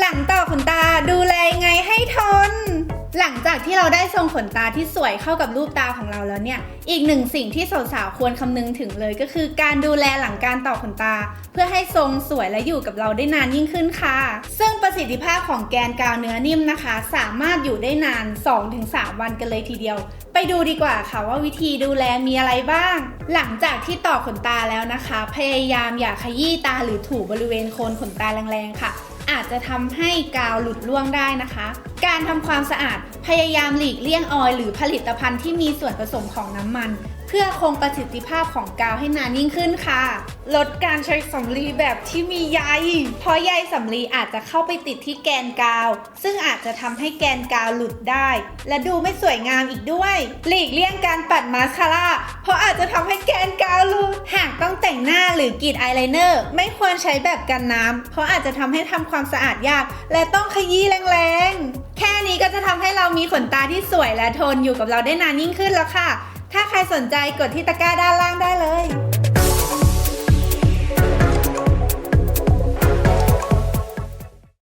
หลังต่อขนตาดูแลยังไงให้ทน หลังจากที่เราได้ทรงขนตาที่สวยเข้ากับรูปตาของเราแล้วเนี่ย อีกหนึ่งสิ่งที่สาวๆควรคำนึงถึงเลยก็คือการดูแลหลังการต่อขนตา เพื่อให้ทรงสวยและอยู่กับเราได้นานยิ่งขึ้นค่ะ ซึ่งประสิทธิภาพของแกนกาวเนื้อนิ่มนะคะ สามารถอยู่ได้นาน 2-3 วันกันเลยทีเดียว ไปดูดีกว่าค่ะว่าวิธีดูแลมีอะไรบ้าง หลังจากที่ต่อขนตาแล้วนะคะ พยายามอย่าขยี้ตาหรือถูบริเวณโคนขนตาแรงๆค่ะ อาจจะทำให้กาวหลุดร่วงได้นะคะ การทำความสะอาดพยายามหลีกเลี่ยงออยล์หรือผลิตภัณฑ์ที่มีส่วนผสมของน้ำมัน เพื่อคงประสิทธิภาพของกาวให้นานยิ่งขึ้นค่ะ ลดการใช้สำลีแบบที่มีใยเพราะใยสำลีอาจจะเข้าไปติดที่แกนกาว ซึ่งอาจจะทำให้แกนกาวหลุดได้ และดูไม่สวยงามอีกด้วย หลีกเลี่ยงการปัดมาสคาร่าเพราะอาจจะทำให้แกนกาวหลุด หรือกรีดอายไลเนอร์ไม่ควรใช้แบบกันน้ำเพราะอาจจะทำให้ทำความสะอาดยาก และต้องขยี้แรงๆ แค่นี้ก็จะทำให้เรามีขนตาที่สวยและทนอยู่กับเราได้นานยิ่งขึ้นแล้วค่ะ ถ้าใครสนใจกดที่ตะกร้าด้านล่างได้